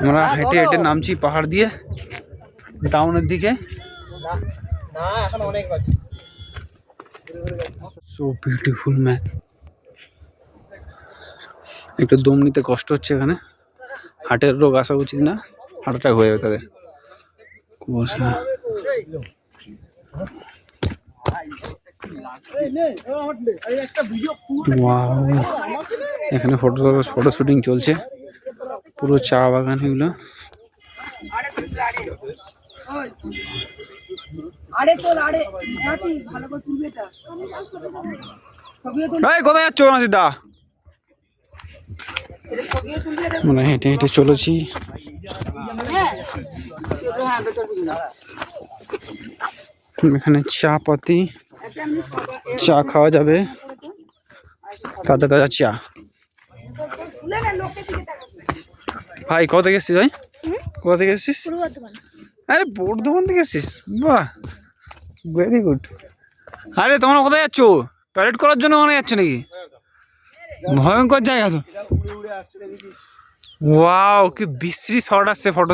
আমরা হেঁটে হেঁটে নামছি পাহাড় দিয়ে ডাউনের দিকে। সো বিউটিফুল ম্যান একটু দম নিতে কষ্ট হচ্ছে এখানে। হার্টের রোগ আসা উচিত না হার্ট অ্যাটাক হয়ে যাবে তাদের। কুয়াশা. এখানে ফটো ফটো শুটিং চলছে। পুরো চা বাগান এগুলো কোথায় যাচ্ছ নাসিদা মানে হেঁটে হেঁটে চলেছি। এখানে চা পাতি চা খাওয়া যাবে। তাজা তাজা চা। ভাই কোথা গেছিস এসছিস ভাই? কোথা থেকে এসছিস? আরে বর্ধমান থেকে এসছিস? বাহ ভেরি গুড আরে তোমরা কোথায় যাচ্ছ? টয়লেট করার জন্য ওখানে যাচ্ছ নাকি? ভয়ঙ্কর জায়গা তো। ওয়াও কি বিশ্রী শট আসছে ফটো